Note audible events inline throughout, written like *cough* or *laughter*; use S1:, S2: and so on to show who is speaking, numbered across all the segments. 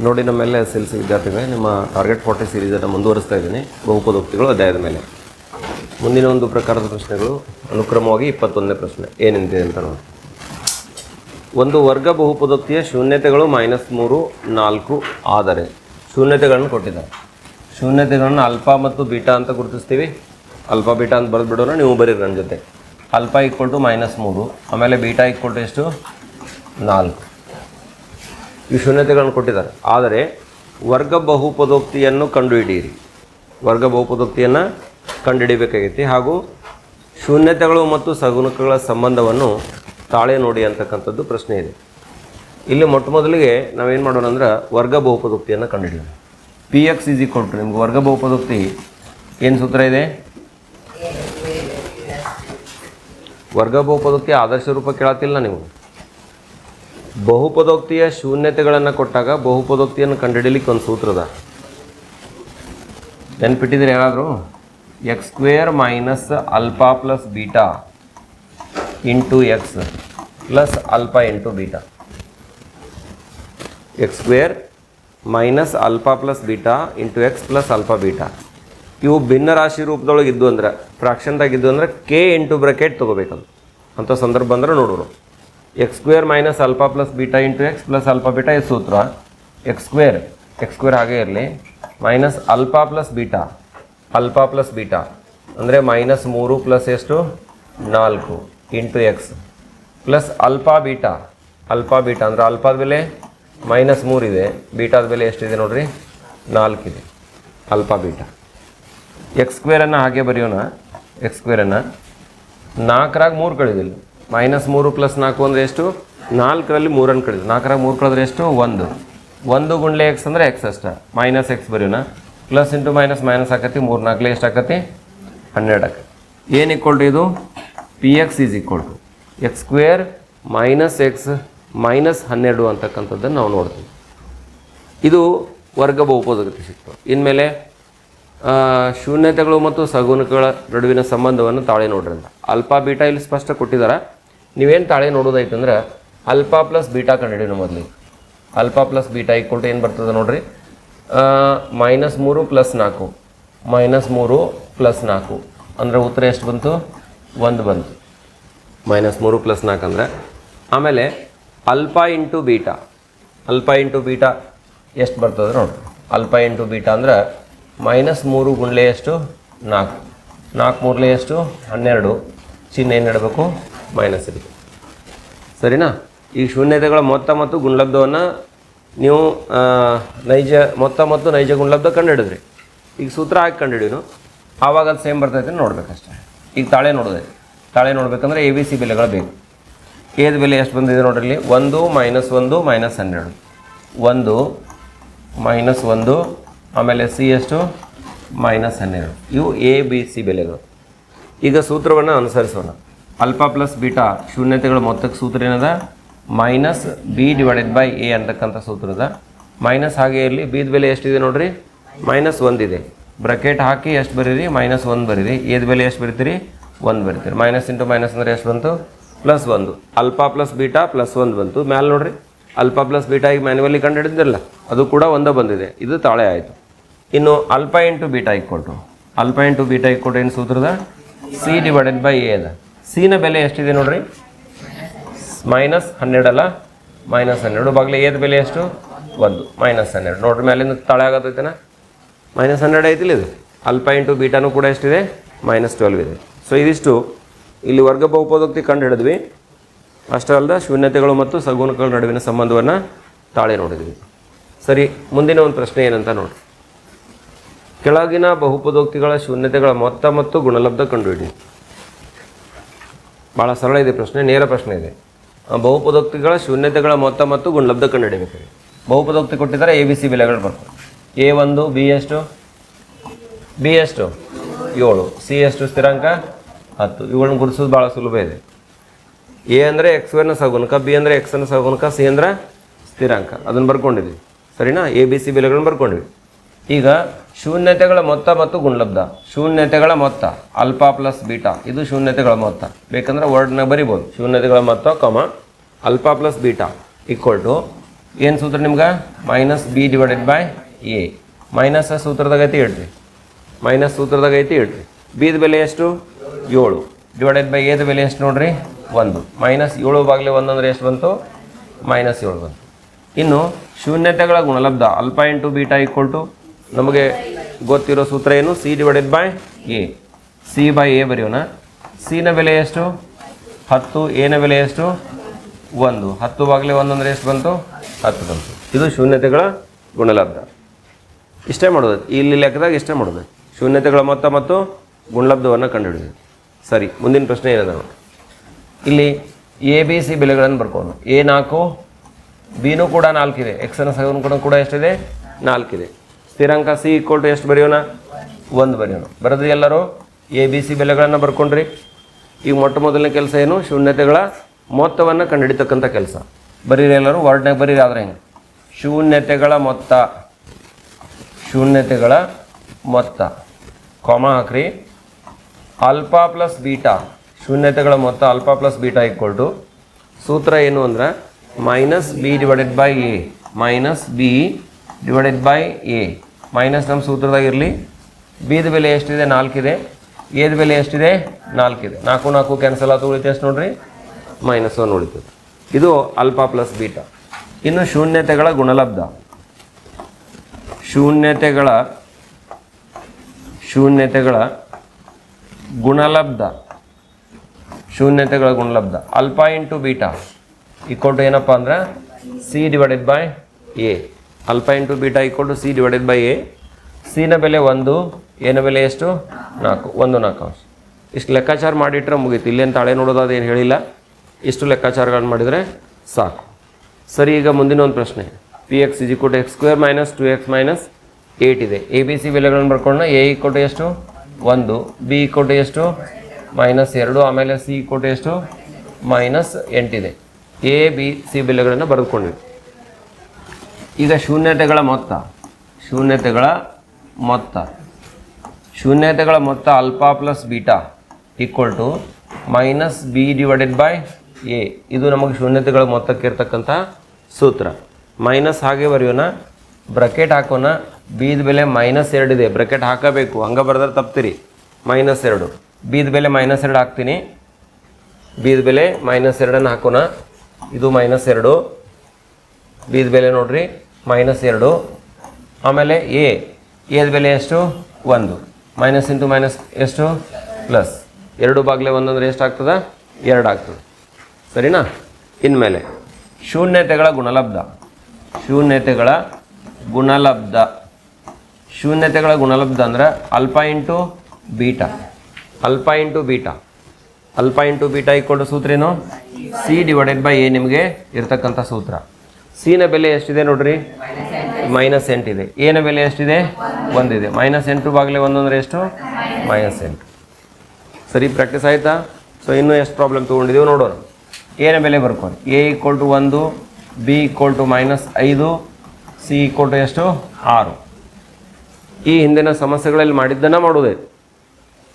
S1: ನೋಡಿ ನಮ್ಮೆಲ್ಲ S L C ವಿದ್ಯಾರ್ಥಿಗಳೇ, ನಿಮ್ಮ ಟಾರ್ಗೆಟ್ ಫಾರ್ಟಿ ಸೀರೀಸನ್ನು ಮುಂದುವರಿಸ್ತಾ ಇದ್ದೀನಿ. ಬಹುಪದೋಕ್ತಿಗಳು ಅಧ್ಯಾಯದ ಮೇಲೆ. ಮುಂದಿನ ಒಂದು ಪ್ರಕಾರದ ಪ್ರಶ್ನೆಗಳು, ಅನುಕ್ರಮವಾಗಿ ಇಪ್ಪತ್ತೊಂದನೇ ಪ್ರಶ್ನೆ. ಏನಿದೆ ಅಂತ ನೋಡಿ. ಒಂದು ವರ್ಗ ಬಹುಪದೋಕ್ತಿಯ ಶೂನ್ಯತೆಗಳು ಮೈನಸ್ ಮೂರು, ನಾಲ್ಕು ಆದರೆ ಶೂನ್ಯತೆಗಳನ್ನು ಕೊಟ್ಟಿದ್ದಾರೆ. ಶೂನ್ಯತೆಗಳನ್ನು ಅಲ್ಫಾ ಮತ್ತು ಬೀಟಾ ಅಂತ ಗುರುತಿಸ್ತೀವಿ. ಅಲ್ಫಾ ಬೀಟಾ ಅಂತ ಬರೆದು ಬಿಡೋಣ ನೀವು ಬರೀರಿ ನನ್ನ ಜೊತೆ. ಅಲ್ಫಾ ಈಕ್ವಲ್ ಟು ಮೈನಸ್ ಮೂರು, ಆಮೇಲೆ ಬೀಟಾ ಈಕ್ವಲ್ ಟು ಎಷ್ಟು? ನಾಲ್ಕು. ಈ ಶೂನ್ಯತೆಗಳನ್ನು ಕೊಟ್ಟಿದ್ದಾರೆ. ಆದರೆ ವರ್ಗ ಬಹುಪದೋಕ್ತಿಯನ್ನು ಕಂಡುಹಿಡಿಯಿರಿ. ವರ್ಗ ಬಹುಪದೋಕ್ತಿಯನ್ನು ಕಂಡುಹಿಡಿಬೇಕಾಗೈತಿ ಹಾಗೂ ಶೂನ್ಯತೆಗಳು ಮತ್ತು ಸಗುಣಕಗಳ ಸಂಬಂಧವನ್ನು ತಾಳೆ ನೋಡಿ ಅಂತಕ್ಕಂಥದ್ದು ಪ್ರಶ್ನೆ ಇದೆ. ಇಲ್ಲಿ ಮೊಟ್ಟ ಮೊದಲಿಗೆ ನಾವೇನು ಮಾಡೋಣ ಅಂದ್ರೆ ವರ್ಗ ಬಹುಪದೋಕ್ತಿಯನ್ನು ಕಂಡುಹಿಡಿಯೋಣ. P x is equal to ನಿಮ್ಗೆ ವರ್ಗ ಬಹುಪದೋಕ್ತಿ ಏನು ಸೂತ್ರ ಇದೆ? ವರ್ಗ ಬಹುಪದೋಕ್ತಿ ಆದರ್ಶ ರೂಪ ಕೇಳತ್ತಿಲ್ಲ ನೀವು. ಬಹುಪದೋಕ್ತಿಯ ಶೂನ್ಯತೆಗಳನ್ನು ಕೊಟ್ಟಾಗ ಬಹುಪದೋಕ್ತಿಯನ್ನು ಕಂಡುಹಿಡಿಯಲಿಕ್ಕೆ ಒಂದು ಸೂತ್ರ ಅದ ನೆನ್ಪಿಟ್ಟಿದ್ರೆ ಯಾರಾದರೂ? X square minus alpha plus beta into x plus alpha into beta x square minus alpha plus beta into x plus alpha beta ಇವು ಭಿನ್ನ ರಾಶಿ ರೂಪದೊಳಗೆ ಇದ್ದು ಅಂದ್ರೆ ಫ್ರಾಕ್ಷನ್ದಾಗ ಇದ್ದು ಅಂದ್ರೆ ಕೆ ಇಂಟು ಬ್ರಕೆಟ್ ತೊಗೋಬೇಕದು. ಅಂಥ ಸಂದರ್ಭ ಅಂದ್ರೆ ನೋಡೋರು. X square minus alpha plus beta into x plus alpha beta ಇದು ಸೂತ್ರ ಎಕ್ಸ್ ಸ್ಕ್ವೇರ್ ಎಕ್ಸ್ ಸ್ಕ್ವೇರ್ ಹಾಗೇ ಇರಲಿ. Minus alpha plus beta alpha plus beta ಅಂದರೆ ಮೈನಸ್ ಮೂರು ಪ್ಲಸ್ ಎಷ್ಟು? ನಾಲ್ಕು into x plus alpha beta alpha beta ಅಂದರೆ ಅಲ್ಫಾದ ಬೆಲೆ ಮೈನಸ್ ಮೂರಿದೆ ಬೀಟಾದ ಬೆಲೆ ಎಷ್ಟಿದೆ ನೋಡಿರಿ? ನಾಲ್ಕಿದೆ ಅಲ್ಫಾ ಬೀಟಾ ಎಕ್ಸ್ ಸ್ಕ್ವೇರನ್ನು ಹಾಗೆ ಬರೆಯೋಣ. ಎಕ್ಸ್ ಸ್ಕ್ವೇರನ್ನು ನಾಲ್ಕರಾಗ ಮೂರು ಕಳಿದಿಲ್ಲ ಮೈನಸ್ ಮೂರು ಪ್ಲಸ್ ನಾಲ್ಕು ಅಂದರೆ ಎಷ್ಟು? ನಾಲ್ಕರಲ್ಲಿ ಮೂರನ್ನು ಕಳೆದು ನಾಲ್ಕರ ಮೂರು ಕಳೆದ್ರೆ ಎಷ್ಟು? ಒಂದು. ಒಂದು ಗುಂಡ್ಲೆ ಎಕ್ಸ್ ಅಂದರೆ ಎಕ್ಸ್ ಅಷ್ಟ. ಮೈನಸ್ ಎಕ್ಸ್ ಬರೀವನ ಪ್ಲಸ್ ಇಂಟು ಮೈನಸ್ ಮೈನಸ್ ಆಕತಿ ಮೂರು ನಾಲ್ಕಲೆ ಎಷ್ಟು ಆಕತಿ? ಹನ್ನೆರಡು ಆಕತಿ. ಏನು ಈಕ್ವಲ್ ಟು ಇದು? P x is equal to x square minus x minus ಹನ್ನೆರಡು ಅಂತಕ್ಕಂಥದ್ದನ್ನು ನಾವು ನೋಡ್ತೀವಿ. ಇದು ವರ್ಗ ಬಹುಪದಗತಿ ಸಿಕ್ತು ಇನ್ಮೇಲೆ ಶೂನ್ಯತೆಗಳು ಮತ್ತು ಸಗುನಗಳ ನಡುವಿನ ಸಂಬಂಧವನ್ನು ತಾಳೆ ನೋಡ್ರಿ ಅಂತ. ಅಲ್ಫಾ, ಬೀಟಾ ಇಲ್ಲಿ ಸ್ಪಷ್ಟ ಕೊಟ್ಟಿದ್ದಾರೆ. ನೀವೇನು ತಾಳೆ ನೋಡೋದಾಯ್ತು ಅಂದ್ರೆ ಅಲ್ಫಾ ಪ್ಲಸ್ ಬೀಟಾ ಕಂಡುಹಿಡಿಯೋಣ ಮೊದಲಿಗೆ. Alpha plus beta equal to ಏನು ಬರ್ತದೆ ನೋಡ್ರಿ? ಮೈನಸ್ ಮೂರು ಪ್ಲಸ್ ನಾಲ್ಕು. ಮೈನಸ್ ಮೂರು ಪ್ಲಸ್ ನಾಲ್ಕು. ಅಂದರೆ ಉತ್ತರ ಎಷ್ಟು ಬಂತು? ಒಂದು ಬಂತು. ಮೈನಸ್ ಮೂರು ಪ್ಲಸ್ ನಾಲ್ಕು ಅಂದರೆ ಆಮೇಲೆ alpha into beta. Alpha into beta ಎಷ್ಟು ಬರ್ತದೆ ನೋಡ್ರಿ? ಅಲ್ಫಾ ಇಂಟು ಬೀಟಾ ಅಂದ್ರೆ ಮೈನಸ್ ಮೂರು ಗುಂಡ್ಲೆ ಎಷ್ಟು? ನಾಲ್ಕು. ನಾಲ್ಕು ಮೂರಲೆ ಎಷ್ಟು? ಹನ್ನೆರಡು. ಚಿಹ್ನೆ ಏನು ಇಡಬೇಕು ಮೈನಸ್ ಇರುತ್ತೆ. ಸರಿನಾ? ಈ ಶೂನ್ಯತೆಗಳ ಮೊತ್ತ ಮತ್ತು ಗುಣಲಬ್ಧವನ್ನು ನೀವು ನೈಜ, ಮೊತ್ತ ಮತ್ತು ನೈಜ ಗುಣಲಬ್ಧ ಕಂಡುಹಿಡಿದ್ರಿ. ಈಗ ಸೂತ್ರ ಹಾಕಿ ಕಂಡುಹಿಡಿಯೋನು. ಆವಾಗ ಅದು ಸೇಮ್ ಬರ್ತೈತೆ ನೋಡ್ಬೇಕಷ್ಟೆ. ಈಗ ತಾಳೆ ನೋಡೋದೆ. ತಾಳೆ ನೋಡಬೇಕಂದ್ರೆ ಎ ಬಿ ಸಿ ಬೆಲೆಗಳು ಬೇಕು. ಏದು ಬೆಲೆ ಎಷ್ಟು ಬಂದಿದೆ ನೋಡ್ರಿ ಒಂದು ಮೈನಸ್ ಒಂದು ಮೈನಸ್ ಹನ್ನೆರಡು. ಒಂದು ಮೈನಸ್ ಒಂದು, ಆಮೇಲೆ ಸಿ ಎಷ್ಟು? ಮೈನಸ್ ಹನ್ನೆರಡು. ಇವು ಎ ಬಿ ಸಿ ಬೆಲೆಗಳು. ಈಗ ಸೂತ್ರವನ್ನು ಅನುಸರಿಸೋಣ. ಅಲ್ಫಾ ಪ್ಲಸ್ ಬೀಟಾ ಶೂನ್ಯತೆಗಳ ಮೊತ್ತಕ್ಕೆ ಸೂತ್ರ ಏನದ? Minus b divided by a ಅಂತಕ್ಕಂಥ ಸೂತ್ರದ ಮೈನಸ್ ಹಾಗೆ ಇರಲಿ ಬಿದ ಬೆಲೆ ಎಷ್ಟಿದೆ ನೋಡ್ರಿ? ಮೈನಸ್ ಒಂದಿದೆ. ಬ್ರಕೆಟ್ ಹಾಕಿ ಎಷ್ಟು ಬರೀರಿ? ಮೈನಸ್ ಒಂದು ಬರೀರಿ. ಏದ ಬೆಲೆ ಎಷ್ಟು ಬರಿತೀರಿ? ಒಂದು ಬರಿತೀರಿ. ಮೈನಸ್ ಇಂಟು ಮೈನಸ್ ಅಂದರೆ ಎಷ್ಟು ಬಂತು? ಪ್ಲಸ್ ಒಂದು. ಅಲ್ಫಾ ಪ್ಲಸ್ ಬೀಟಾ ಪ್ಲಸ್ ಒಂದು ಬಂತು. ಮ್ಯಾಲೆ ನೋಡ್ರಿ. ಅಲ್ಫಾ ಪ್ಲಸ್ ಬೀಟಾ ಈಗ ಕಂಡು ಕಂಡುಹಿಡಿದಿರಲ್ಲ ಅದು ಕೂಡ ಒಂದೇ ಬಂದಿದೆ. ಇದು ತಾಳೆ ಆಯಿತು. ಇನ್ನು ಅಲ್ಫಾ ಇಂಟು ಬೀಟಾ ಇಕ್ಕೊಟ್ಟು ಅಲ್ಫಾ ಇಂಟು ಬೀಟಾ ಇಕ್ಕೊಟ್ಟು ಏನು ಸೂತ್ರದ ಸಿ ಡಿವೈಡೆಡ್ ಬೈ ಎ ಅದ. ಸಿನ ಬೆಲೆ ಎಷ್ಟಿದೆ ನೋಡ್ರಿ? ಮೈನಸ್ ಹನ್ನೆರಡಲ್ಲ ಮೈನಸ್ ಹನ್ನೆರಡು. ಬಾಗಿಲು ಏದ ಬೆಲೆ ಎಷ್ಟು? ಒಂದು. ಮೈನಸ್ ಹನ್ನೆರಡು. ನೋಡ್ರಿ ಮೇಲಿಂದ ತಳೆ ಆಗತ್ತೈತೆನ ಮೈನಸ್ ಹನ್ನೆರಡು ಐತಿಲ್ಲ ಇದು? ಅಲ್ಪ ಇಂಟು ಬೀಟಾನು ಕೂಡ ಎಷ್ಟಿದೆ? ಮೈನಸ್ ಟ್ವೆಲ್ವ್ ಇದೆ. ಸೊ ಇದಿಷ್ಟು ಇಲ್ಲಿ ವರ್ಗ ಬಹುಪದೋಕ್ತಿ ಕಂಡು ಹಿಡಿದ್ವಿ. ಅಷ್ಟೇ ಅಲ್ಲದೆ ಶೂನ್ಯತೆಗಳು ಮತ್ತು ಸಗುಣಗಳ ನಡುವಿನ ಸಂಬಂಧವನ್ನು ತಾಳೆ ನೋಡಿದ್ವಿ. ಸರಿ, ಮುಂದಿನ ಒಂದು ಪ್ರಶ್ನೆ ಏನಂತ ನೋಡಿ ಕೆಳಗಿನ ಬಹುಪದೋಕ್ತಿಗಳ ಶೂನ್ಯತೆಗಳ ಮೊತ್ತ ಮತ್ತು ಗುಣಲಬ್ಧ ಕಂಡುಹಿಡಿ ಭಾಳ ಸರಳ ಇದೆ ಪ್ರಶ್ನೆ, ನೇರ ಪ್ರಶ್ನೆ ಇದೆ. ಬಹುಪದೋಕ್ತಿಗಳ ಶೂನ್ಯತೆಗಳ ಮೊತ್ತ ಮತ್ತು ಗುಣಲಬ್ಧ ಕಂಡುಹಿಡಿಬೇಕು ಬಹುಪದೋಕ್ತಿ ಕೊಟ್ಟಿದ್ದಾರೆ ಎ ಬಿ ಸಿ ಬೆಲೆಗಳು ಬರ್ತವೆ ಎ ಒಂದು ಬಿ ಎಷ್ಟು? ಬಿ ಎಷ್ಟು? ಏಳು. ಸಿ ಎಷ್ಟು ಸ್ಥಿರಾಂಕ? ಹತ್ತು. ಇವುಗಳನ್ನ ಗುರುಸೋದು ಭಾಳ ಸುಲಭ ಇದೆ. ಎ ಅಂದರೆ ಎಕ್ಸ್ ವೇನ ಸಗುಣಕ ಬಿ ಅಂದರೆ ಎಕ್ಸ್ನ ಸಗುಣಕ ಸಿ ಅಂದರೆ ಸ್ಥಿರಾಂಕ. ಅದನ್ನು ಬರ್ಕೊಂಡಿದ್ವಿ ಸರಿನಾ? ಎ ಬಿ ಸಿ ಬೆಲೆಗಳನ್ನ ಬರ್ಕೊಂಡಿವಿ ಈಗ ಶೂನ್ಯತೆಗಳ ಮೊತ್ತ ಮತ್ತು ಗುಣಲಬ್ಧ. ಶೂನ್ಯತೆಗಳ ಮೊತ್ತ ಅಲ್ಫಾ ಪ್ಲಸ್ ಬೀಟಾ. ಇದು ಶೂನ್ಯತೆಗಳ ಮೊತ್ತ. ಬೇಕಂದ್ರೆ ವರ್ಡ್ನಾಗ ಬರಿಬೋದು. ಶೂನ್ಯತೆಗಳ ಮೊತ್ತ comma alpha plus beta. Equal to ಏನು ಸೂತ್ರ ನಿಮ್ಗೆ? Minus b divided by a minus ಸೂತ್ರದಾಗ ಐತಿ ಇಡ್ರಿ ಮೈನಸ್ ಸೂತ್ರದಾಗ ಐತಿ ಇಡ್ರಿ ಬಿದ ಬೆಲೆ ಎಷ್ಟು? ಏಳು. ಡಿವೈಡೆಡ್ ಬೈ ಎದ ಬೆಲೆ ಎಷ್ಟು ನೋಡ್ರಿ? ಒಂದು. ಮೈನಸ್ ಏಳು ಬಾಗಿಲೆ ಒಂದು ಅಂದ್ರೆ ಎಷ್ಟು ಬಂತು? ಮೈನಸ್ ಏಳು ಬಂತು. ಇನ್ನು ಶೂನ್ಯತೆಗಳ ಗುಣಲಬ್ಧ, ಅಲ್ಪ ಇಂಟು ಬೀಟಾ ಈಕ್ವಲ್ ಟು ನಮಗೆ ಗೊತ್ತಿರೋ ಸೂತ್ರ ಏನು? C divided by a c by a ಬರೆಯೋಣ. ಸಿನ ಬೆಲೆ ಎಷ್ಟು? ಹತ್ತು. ಎನ ಬೆಲೆ ಎಷ್ಟು? ಒಂದು. ಹತ್ತು ಬಾಗಿಲೇ ಅಂದರೆ ಎಷ್ಟು ಬಂತು? ಹತ್ತು ಬಂತು. ಇದು ಶೂನ್ಯತೆಗಳ ಗುಣಲಬ್ಧ. ಇಷ್ಟೇ ಮಾಡೋದು. ಇಲ್ಲಿ ಲೆಕ್ಕದಾಗ ಇಷ್ಟೇ ಮಾಡೋದು. ಶೂನ್ಯತೆಗಳ ಮೊತ್ತ ಮತ್ತು ಗುಣಲಬ್ಧವನ್ನು ಕಂಡುಹಿಡಿದು. ಸರಿ, ಮುಂದಿನ ಪ್ರಶ್ನೆ ಏನಿದೆ? ಇಲ್ಲಿ ಎ ಬಿ ಸಿ ಬೆಲೆಗಳನ್ನು ಬರ್ಕೋಣ ಎ ನಾಲ್ಕು ಬಿನೂ ಕೂಡ ನಾಲ್ಕಿದೆ. ಎಕ್ಸನ ಸಗನ್ ಕೂಡ ಕೂಡ ಎಷ್ಟಿದೆ? ನಾಲ್ಕಿದೆ. ಸ್ಥಿರಾಂಕ ಸಿ ಈಕ್ವಲ್ ಟು ಎಷ್ಟು ಬರೆಯೋಣ? ಒಂದು ಬರೆಯೋಣ. ಬರೆದ್ರಿ ಎಲ್ಲರೂ ಎ ಬಿ ಸಿ ಬೆಲೆಗಳನ್ನು ಬರ್ಕೊಂಡ್ರಿ. ಈಗ ಮೊಟ್ಟ ಮೊದಲನೇ ಕೆಲಸ ಏನು? ಶೂನ್ಯತೆಗಳ ಮೊತ್ತವನ್ನು ಕಂಡುಹಿಡಿತಕ್ಕಂಥ ಕೆಲಸ. ಬರೀರಿ ಎಲ್ಲರೂ ವರ್ಡ್ನಾಗ ಬರೀರಿ, ಆದರೆ ಹೆಂಗೆ? ಶೂನ್ಯತೆಗಳ ಮೊತ್ತ. ಶೂನ್ಯತೆಗಳ ಮೊತ್ತ. ಕಾಮ ಹಾಕ್ರಿ. ಅಲ್ಪಾ ಪ್ಲಸ್ ಬೀಟಾ ಶೂನ್ಯತೆಗಳ ಮೊತ್ತ alpha plus beta equal to ಸೂತ್ರ ಏನು ಅಂದ್ರೆ minus b divided by a minus b divided by a minus ನಮ್ಮ ಸೂತ್ರದಾಗ ಇರಲಿ. ಬೀದ ಬೆಲೆ ಎಷ್ಟಿದೆ? ನಾಲ್ಕಿದೆ. ಏದು ಬೆಲೆ ಎಷ್ಟಿದೆ? ನಾಲ್ಕಿದೆ. ನಾಲ್ಕು ನಾಲ್ಕು ಕ್ಯಾನ್ಸಲ್ ಆತು, ಉಳಿತು ಎಷ್ಟು ನೋಡ್ರಿ? ಮೈನಸ್ ಒನ್ ಉಳಿತು. ಇದು ಅಲ್ಪಾ ಪ್ಲಸ್ ಬೀಟಾ ಇನ್ನು ಶೂನ್ಯತೆಗಳ ಗುಣಲಬ್ಧ. ಶೂನ್ಯತೆಗಳ ಶೂನ್ಯತೆಗಳ ಗುಣಲಬ್ಧ. ಶೂನ್ಯತೆಗಳ ಗುಣಲಬ್ಧ. Alpha into beta equal to ಏನಪ್ಪ ಅಂದ್ರೆ? C divided by a alpha into beta equal to c divided by a. ಸಿನ ಬೆಲೆ ಒಂದು ಏನ ಬೆಲೆ ಎಷ್ಟು? ನಾಲ್ಕು, ಒಂದು ನಾಲ್ಕು. ಅಂಶ ಇಷ್ಟು ಲೆಕ್ಕಾಚಾರ ಮಾಡಿಟ್ರೆ ಮುಗೀತು. ಇಲ್ಲೇನು ತಾಳೆ ನೋಡೋದು ಅದೇನು ಹೇಳಿಲ್ಲ. ಇಷ್ಟು ಲೆಕ್ಕಾಚಾರಗಳನ್ನು ಮಾಡಿದರೆ ಸಾಕು. ಸರಿ, ಈಗ ಮುಂದಿನ ಒಂದು ಪ್ರಶ್ನೆ. ಪಿ ಎಕ್ಸ್ ಇಜಿ ಕೊಟ್ಟು x square minus two x minus eight ಇದೆ. ಎ, ಬಿ, ಸಿ ಬೆಲೆಗಳನ್ನು ಬರ್ಕೊಂಡು ಎ ಈ ಕೊಟ್ಟು ಎಷ್ಟು? ಒಂದು. ಬಿ ಈ ಕೊಟ್ಟು ಎಷ್ಟು? ಮೈನಸ್ ಎರಡು. ಆಮೇಲೆ ಸಿ ಕೊಟ್ಟು ಎಷ್ಟು? ಮೈನಸ್ ಎಂಟಿದೆ. ಎ, ಬಿ, ಸಿ ಬೆಲೆಗಳನ್ನು ಬರೆದುಕೊಂಡಿವಿ. ಈಗ ಶೂನ್ಯತೆಗಳ ಮೊತ್ತ. ಶೂನ್ಯತೆಗಳ ಮೊತ್ತ. ಶೂನ್ಯತೆಗಳ ಮೊತ್ತ alpha plus beta equal to minus b divided by a. ಇದು ನಮಗೆ ಶೂನ್ಯತೆಗಳ ಮೊತ್ತಕ್ಕೆ ಇರ್ತಕ್ಕಂಥ ಸೂತ್ರ. ಮೈನಸ್ ಹಾಗೆ ಬರೆಯೋಣ. ಬ್ರಕೆಟ್ ಹಾಕೋಣ. ಬೀದ ಬೆಲೆ ಮೈನಸ್ ಇದೆ. ಬ್ರಕೆಟ್ ಹಾಕಬೇಕು. ಹಂಗೆ ಬರೆದ್ರೆ ತಪ್ತೀರಿ. ಮೈನಸ್ ಎರಡು. ಬೀದ ಬೆಲೆ ಮೈನಸ್ ಎರಡು ಹಾಕ್ತೀನಿ. ಬೀದ ಬೆಲೆ ಮೈನಸ್ ಎರಡನ್ನು ಹಾಕೋಣ. ಇದು ಮೈನಸ್ ಎರಡು. ಬೀದ ಬೆಲೆ ನೋಡ್ರಿ ಮೈನಸ್ ಎರಡು, ಆಮೇಲೆ ಎ ಎದ ಬೆಲೆ ಎಷ್ಟು? ಒಂದು. ಮೈನಸ್ ಇಂಟು ಮೈನಸ್ ಎಷ್ಟು? ಪ್ಲಸ್ ಎರಡು ಬಾಗಿಲೆ ಒಂದಂದ್ರೆ ಎಷ್ಟು ಆಗ್ತದೆ? ಎರಡು ಆಗ್ತದೆ. ಸರಿನಾ? ಇನ್ಮೇಲೆ, ಶೂನ್ಯತೆಗಳ ಗುಣಲಬ್ಧ. ಶೂನ್ಯತೆಗಳ ಗುಣಲಬ್ಧ. ಶೂನ್ಯತೆಗಳ ಗುಣಲಬ್ಧ ಅಂದ್ರೆ alpha into beta. Alpha into beta. Alpha into beta ಇಕ್ಕೊಂಡು ಸೂತ್ರ ಏನು? ಸಿ ಡಿವೈಡೆಡ್ ಬೈ ಎ ನಿಮಗೆ ಇರ್ತಕ್ಕಂಥ ಸೂತ್ರ. ಸಿನ ಬೆಲೆ ಎಷ್ಟಿದೆ ನೋಡ್ರಿ? ಮೈನಸ್ ಎಂಟಿದೆ ಎನ ಬೆಲೆ ಎಷ್ಟಿದೆ? ಒಂದಿದೆ. ಮೈನಸ್ ಎಂಟು ಬಾಗಿಲೆ ಒಂದಂದ್ರೆ ಎಷ್ಟು? ಮೈನಸ್ ಎಂಟು. ಸರಿ ಪ್ರಾಕ್ಟೀಸ್ ಆಯಿತಾ? ಸೊ ಇನ್ನೂ ಎಷ್ಟು ಪ್ರಾಬ್ಲಮ್ ತೊಗೊಂಡಿದ್ದೀವಿ ನೋಡೋಣ. ಏನ ಬೆಲೆ ಬರ್ಕೊಂಡು. ಎ ಈಕ್ವಲ್ ಟು ಒಂದು ಬಿ ಈಕ್ವಲ್ ಟು ಮೈನಸ್ ಐದು ಸಿ ಈಕ್ವಲ್ ಟು ಎಷ್ಟು? ಆರು. ಈ ಹಿಂದಿನ ಸಮಸ್ಯೆಗಳಲ್ಲಿ ಮಾಡಿದ್ದನ್ನು ಮಾಡೋದೇ